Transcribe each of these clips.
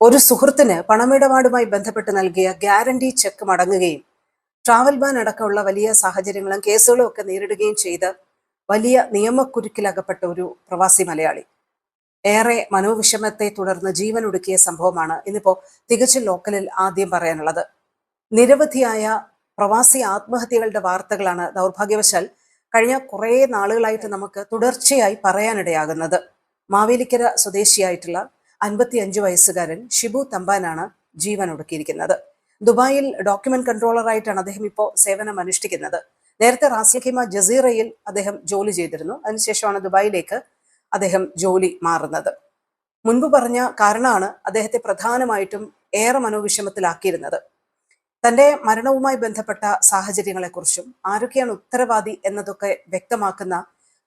ഒരു സുഹൃത്തിന് പണമിടപാടുമായി ബന്ധപ്പെട്ട് നൽകിയ ഗ്യാരണ്ടി ചെക്ക് മടങ്ങുകയും ട്രാവൽ ബാൻ അടക്കമുള്ള വലിയ സാഹചര്യങ്ങളും കേസുകളും ഒക്കെ നേരിടുകയും ചെയ്ത് വലിയ നിയമക്കുരുക്കിലകപ്പെട്ട ഒരു പ്രവാസി മലയാളി. ഏറെ മനോവിഷമത്തെ തുടർന്ന് ജീവൻ ഒടുക്കിയ സംഭവമാണ് ഇന്നിപ്പോ തികച്ചും ലോക്കലിൽ ആദ്യം പറയാനുള്ളത്. നിരവധിയായ പ്രവാസി ആത്മഹത്യകളുടെ വാർത്തകളാണ് ദൗർഭാഗ്യവശാൽ കഴിഞ്ഞ കുറേ നാളുകളായിട്ട് നമുക്ക് തുടർച്ചയായി പറയാനിടയാകുന്നത്. മാവേലിക്കര സ്വദേശിയായിട്ടുള്ള അൻപത്തിയഞ്ച് വയസ്സുകാരൻ ഷിബു തമ്പാനാണ് ജീവൻ ഒടുക്കിയിരിക്കുന്നത്. ദുബായിൽ ഡോക്യുമെന്റ് കൺട്രോളറായിട്ടാണ് അദ്ദേഹം ഇപ്പോൾ സേവനം അനുഷ്ഠിക്കുന്നത്. നേരത്തെ റാസ്ലഖിമ ജസീറയിൽ അദ്ദേഹം ജോലി ചെയ്തിരുന്നു. അതിനുശേഷമാണ് ദുബായിലേക്ക് അദ്ദേഹം ജോലി മാറുന്നത്. മുൻപ് പറഞ്ഞ കാരണമാണ് അദ്ദേഹത്തെ പ്രധാനമായിട്ടും ഏറെ മനോവിഷമത്തിലാക്കിയിരുന്നത്. തന്റെ മരണവുമായി ബന്ധപ്പെട്ട സാഹചര്യങ്ങളെക്കുറിച്ചും ആരൊക്കെയാണ് ഉത്തരവാദി എന്നതൊക്കെ വ്യക്തമാക്കുന്ന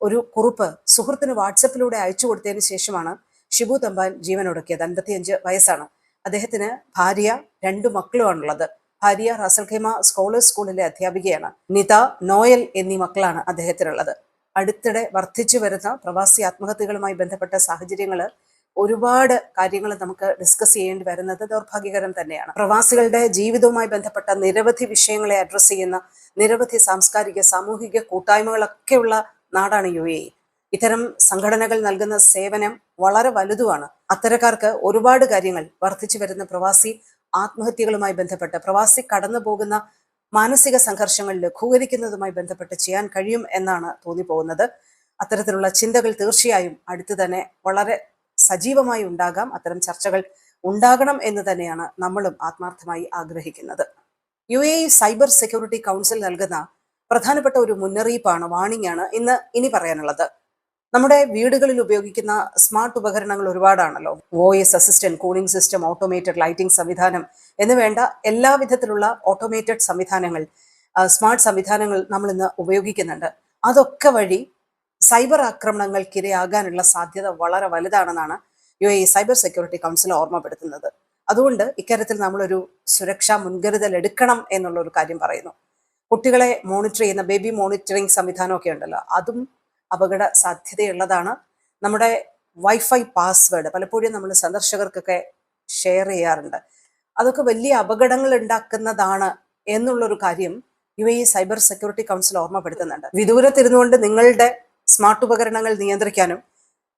ഒരു കുറിപ്പ് സുഹൃത്തിന് വാട്സപ്പിലൂടെ അയച്ചു കൊടുത്തതിന് ശേഷമാണ് ഷിബു തമ്പാൻ ജീവനൊടുക്കിയത് അൻപത്തിയഞ്ച് വയസ്സാണ്. അദ്ദേഹത്തിന് ഭാര്യ രണ്ടു മക്കളുമാണുള്ളത്. ഭാര്യ റാസൽ ഖൈമ സ്കോളേഴ്സ് സ്കൂളിലെ അധ്യാപികയാണ്. നിത നോയൽ എന്നീ മക്കളാണ് അദ്ദേഹത്തിനുള്ളത്. അടുത്തിടെ വർദ്ധിച്ചു വരുന്ന പ്രവാസി ആത്മഹത്യകളുമായി ബന്ധപ്പെട്ട സാഹചര്യങ്ങൾ ഒരുപാട് കാര്യങ്ങൾ നമുക്ക് ഡിസ്കസ് ചെയ്യേണ്ടി വരുന്നത് ദൗർഭാഗ്യകരം തന്നെയാണ്. പ്രവാസികളുടെ ജീവിതവുമായി ബന്ധപ്പെട്ട നിരവധി വിഷയങ്ങളെ അഡ്രസ്സ് ചെയ്യുന്ന നിരവധി സാംസ്കാരിക സാമൂഹിക കൂട്ടായ്മകളൊക്കെയുള്ള നാടാണ് യു എ ഇത്തരം സംഘടനകൾ നൽകുന്ന സേവനം വളരെ വലുതുമാണ്. അത്തരക്കാർക്ക് ഒരുപാട് കാര്യങ്ങൾ വർദ്ധിച്ചു വരുന്ന പ്രവാസി ആത്മഹത്യകളുമായി ബന്ധപ്പെട്ട് പ്രവാസി കടന്നു പോകുന്ന മാനസിക സംഘർഷങ്ങൾ ലഘൂകരിക്കുന്നതുമായി ബന്ധപ്പെട്ട് ചെയ്യാൻ കഴിയും എന്നാണ് തോന്നിപ്പോകുന്നത്. അത്തരത്തിലുള്ള ചിന്തകൾ തീർച്ചയായും അടുത്ത് തന്നെ വളരെ സജീവമായി ഉണ്ടാകാം. അത്തരം ചർച്ചകൾ ഉണ്ടാകണം എന്ന് തന്നെയാണ് നമ്മളും ആത്മാർത്ഥമായി ആഗ്രഹിക്കുന്നത്. U A cyber security council നൽകുന്ന പ്രധാനപ്പെട്ട ഒരു മുന്നറിയിപ്പാണ് വാണിംഗ് ആണ് ഇന്ന് ഇനി പറയാനുള്ളത്. നമ്മുടെ വീടുകളിൽ ഉപയോഗിക്കുന്ന സ്മാർട്ട് ഉപകരണങ്ങൾ ഒരുപാടാണല്ലോ. Voice assistant cooling system automated lighting സംവിധാനം എന്ന് വേണ്ട എല്ലാ വിധത്തിലുള്ള ഓട്ടോമേറ്റഡ് സംവിധാനങ്ങൾ സ്മാർട്ട് സംവിധാനങ്ങൾ നമ്മൾ ഇന്ന് ഉപയോഗിക്കുന്നുണ്ട്. അതൊക്കെ വഴി സൈബർ ആക്രമണങ്ങൾക്കിരയാകാനുള്ള സാധ്യത വളരെ വലുതാണെന്നാണ് U A cyber security council ഓർമ്മപ്പെടുത്തുന്നത്. അതുകൊണ്ട് ഇക്കാര്യത്തിൽ നമ്മളൊരു സുരക്ഷാ മുൻകരുതൽ എടുക്കണം എന്നുള്ള ഒരു കാര്യം പറയുന്നു. കുട്ടികളെ മോണിറ്റർ ചെയ്യുന്ന ബേബി മോണിറ്ററിംഗ് സംവിധാനമൊക്കെ ഉണ്ടല്ലോ അതും അപകട സാധ്യതയുള്ളതാണ് നമ്മുടെ വൈഫൈ പാസ്വേഡ് പലപ്പോഴും നമ്മൾ സന്ദർശകർക്കൊക്കെ ഷെയർ ചെയ്യാറുണ്ട്. അതൊക്കെ വലിയ അപകടങ്ങൾ ഉണ്ടാക്കുന്നതാണ് എന്നുള്ളൊരു കാര്യം U A cyber security council ഓർമ്മപ്പെടുത്തുന്നുണ്ട്. വിദൂരത്തിരുന്നുകൊണ്ട് നിങ്ങളുടെ സ്മാർട്ട് ഉപകരണങ്ങൾ നിയന്ത്രിക്കാനും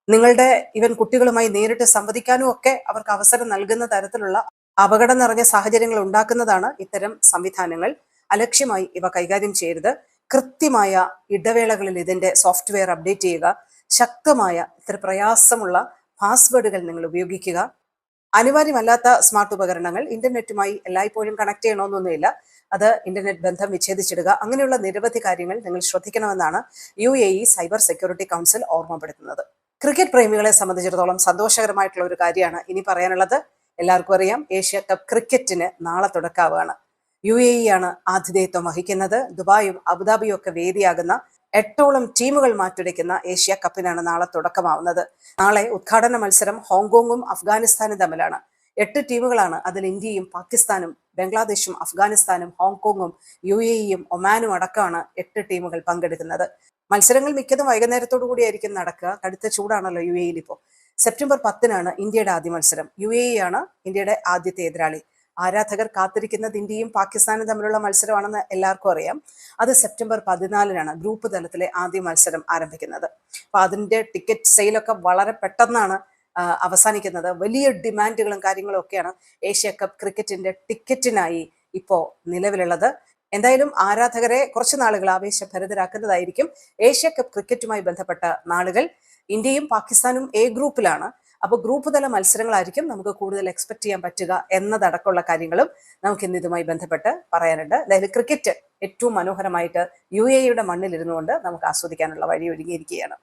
നിങ്ങളുടെ ഇവൻ കുട്ടികളുമായി നേരിട്ട് സംവദിക്കാനും ഒക്കെ അവർക്ക് അവസരം നൽകുന്ന തരത്തിലുള്ള അപകടം നിറഞ്ഞ സാഹചര്യങ്ങൾ ഉണ്ടാക്കുന്നതാണ് ഇത്തരം സംവിധാനങ്ങൾ. അലക്ഷ്യമായി ഇവ കൈകാര്യം ചെയ്യരുത്. കൃത്യമായ ഇടവേളകളിൽ ഇതിന്റെ സോഫ്റ്റ്വെയർ അപ്ഡേറ്റ് ചെയ്യുക. ശക്തമായ ഇത്ര പ്രയാസമുള്ള പാസ്വേഡുകൾ നിങ്ങൾ ഉപയോഗിക്കുക. അനിവാര്യമല്ലാത്ത സ്മാർട്ട് ഉപകരണങ്ങൾ ഇന്റർനെറ്റുമായി എല്ലായ്പ്പോഴും കണക്ട് ചെയ്യണമെന്നൊന്നുമില്ല. അത് ഇന്റർനെറ്റ് ബന്ധം വിച്ഛേദിച്ചിടുക. അങ്ങനെയുള്ള നിരവധി കാര്യങ്ങൾ നിങ്ങൾ ശ്രദ്ധിക്കണമെന്നാണ് U A E cyber security council ഓർമ്മപ്പെടുത്തുന്നത്. ക്രിക്കറ്റ് പ്രേമികളെ സംബന്ധിച്ചിടത്തോളം സന്തോഷകരമായിട്ടുള്ള ഒരു കാര്യമാണ് ഇനി പറയാനുള്ളത്. എല്ലാവർക്കും അറിയാം ഏഷ്യ കപ്പ് ക്രിക്കറ്റിന് നാളെ തുടക്കാവുകയാണ് യു എ ഇ ആണ് ആതിഥേയത്വം വഹിക്കുന്നത്. ദുബായും അബുദാബിയും ഒക്കെ വേദിയാകുന്ന എട്ടോളം ടീമുകൾ മാറ്റുരയ്ക്കുന്ന ഏഷ്യ കപ്പിനാണ് നാളെ തുടക്കമാവുന്നത്. നാളെ ഉദ്ഘാടന മത്സരം ഹോങ്കോങ്ങും അഫ്ഗാനിസ്ഥാനും തമ്മിലാണ്. എട്ട് ടീമുകളാണ് അതിൽ ഇന്ത്യയും പാകിസ്ഥാനും ബംഗ്ലാദേശും അഫ്ഗാനിസ്ഥാനും ഹോങ്കോങ്ങും യു എ ഇയും ഒമാനും അടക്കമാണ് എട്ട് ടീമുകൾ പങ്കെടുക്കുന്നത്. മത്സരങ്ങൾ മിക്കതും വൈകുന്നേരത്തോടു കൂടിയായിരിക്കും നടക്കുക. കടുത്ത ചൂടാണല്ലോ യു എയിൽ ഇപ്പോൾ. സെപ്റ്റംബർ പത്തിനാണ് ഇന്ത്യയുടെ ആദ്യ മത്സരം. യു എ ആണ് ഇന്ത്യയുടെ ആദ്യത്തെ എതിരാളി. ആരാധകർ കാത്തിരിക്കുന്നത് ഇന്ത്യയും പാകിസ്ഥാനും തമ്മിലുള്ള മത്സരമാണെന്ന് എല്ലാവർക്കും അറിയാം. അത് സെപ്റ്റംബർ പതിനാലിനാണ് ഗ്രൂപ്പ് തലത്തിലെ ആദ്യ മത്സരം ആരംഭിക്കുന്നത്. അപ്പൊ അതിന്റെ ടിക്കറ്റ് സെയിലൊക്കെ വളരെ പെട്ടെന്നാണ് അവസാനിക്കുന്നത്. വലിയ ഡിമാൻഡുകളും കാര്യങ്ങളും ഒക്കെയാണ് ഏഷ്യ കപ്പ് ക്രിക്കറ്റിന്റെ ടിക്കറ്റിനായി ഇപ്പോ നിലവിലുള്ളത്. എന്തായാലും ആരാധകരെ കുറച്ച് നാളുകൾ ആവേശഭരിതരാക്കുന്നതായിരിക്കും ഏഷ്യ കപ്പ് ക്രിക്കറ്റുമായി ബന്ധപ്പെട്ട നാളുകൾ. ഇന്ത്യയും പാകിസ്ഥാനും എ ഗ്രൂപ്പിലാണ്. അപ്പോൾ ഗ്രൂപ്പ് തല മത്സരങ്ങളായിരിക്കും നമുക്ക് കൂടുതൽ എക്സ്പെക്ട് ചെയ്യാൻ പറ്റുക എന്നതടക്കമുള്ള കാര്യങ്ങളും നമുക്ക് ഇന്ന് ഇതുമായി ബന്ധപ്പെട്ട് പറയാനുണ്ട്. അതായത് ക്രിക്കറ്റ് ഏറ്റവും മനോഹരമായിട്ട് യു എയുടെ മണ്ണിലിരുന്നുകൊണ്ട് നമുക്ക് ആസ്വദിക്കാനുള്ള വഴി ഒരുങ്ങിയിരിക്കുകയാണ്